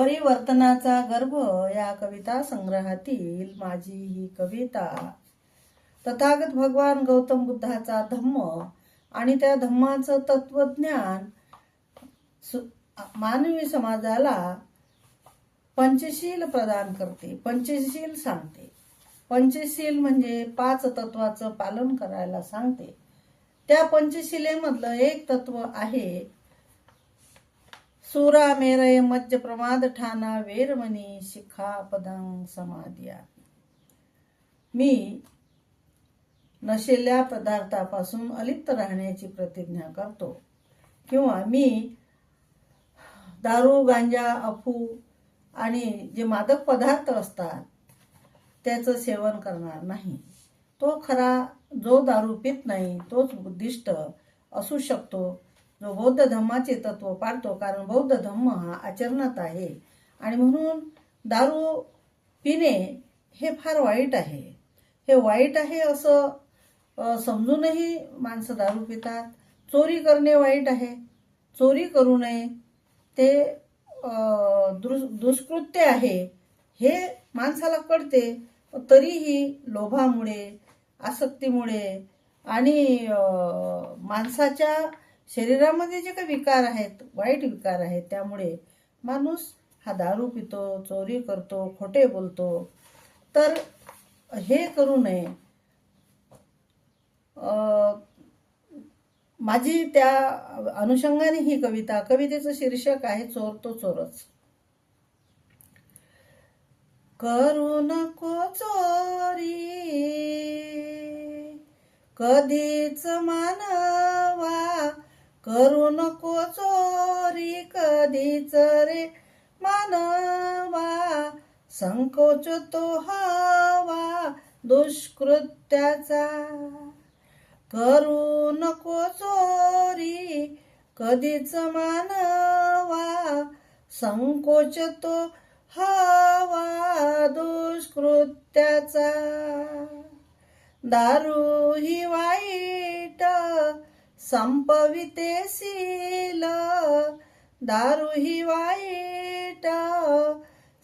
परिवर्तनाचा गर्भ या कविता संग्रहातील माझी ही कविता. तथागत भगवान गौतम बुद्धाचा धम्म आणि त्या धम्माचं तत्वज्ञान सु- मानवी समाजाला पंचशील प्रदान करते पंचशील सांगते. पंचशील म्हणजे पाच तत्वाचं पालन करायला सांगते. त्या पंचशिलेमधलं एक तत्व आहे सुरा मेरय मज्ज प्रमाद ठाणा वेरमणी शिखा पदंग समाधिया मी नशेल्या पदार्थापासून अलिप्त राहण्याची प्रतिज्ञा करतो. किंवा मी दारू गांजा अफू आणि जे मादक पदार्थ असतात त्याचं सेवन करणार नाही. तो खरा जो दारू पित नाही तोच बुद्धिष्ट असू शकतो. जो बौद्ध धम्माचे तत्व पाळतो कारण बौद्ध धम्म हा आचरणात आहे. आणि म्हणून दारू पिणे हे फार वाईट आहे. हे वाईट आहे असं समजूनही माणसं दारू पितात. चोरी करणे वाईट आहे. चोरी करू नये. ते दुष्कृत्य आहे. हे माणसाला कळते. तरीही लोभामुळे आसक्तीमुळे आणि माणसाच्या शरीरामध्ये जे काही विकार आहेत वाईट विकार आहेत त्यामुळे माणूस हा दारू पितो चोरी करतो खोटे बोलतो. तर हे करू नये. माझी त्या अनुषंगाने ही कविता कवितेचं शीर्षक आहे चोर तो चोरच. करू नको चोरी कधीच मानवा करू नको चोरी कधीच रे. मानवा संकोच तो हवा दुष्कृत्याचा. करू नको चोरी कधीच मानवा संकोच तो हवा दुष्कृत्याचा. दारू ही वाईट संपविते सील दारू ही वाईट.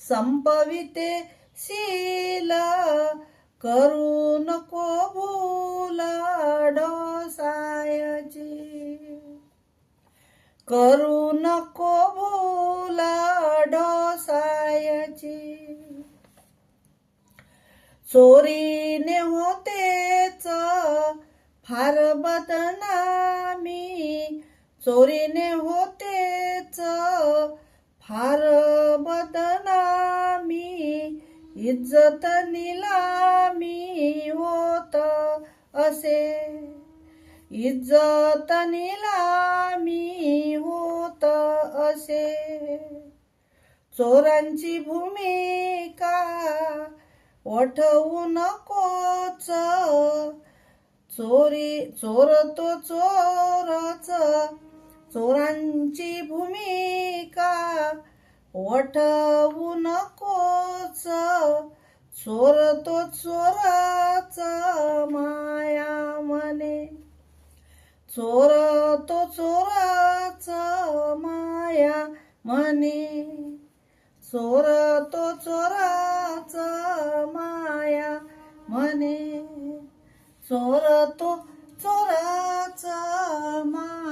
संपविते सील करू नको भूल डोसायची करू नको भूल डोसायची चोरीने होतेच फार बदना चोरीने होतेच. फार बदनामी इज्जत निलामी होत असे. इज्जत निलामी होत असे. चोरांची भूमिका वठवू नकोच. चोरी चोर तो चोरच. चोरांची भूमिका वठवू नकोच. चोर तो चोराच माया मने चोर तो चोराच माया मने चोर तो चोराच माया मने चोर तो चोराच माया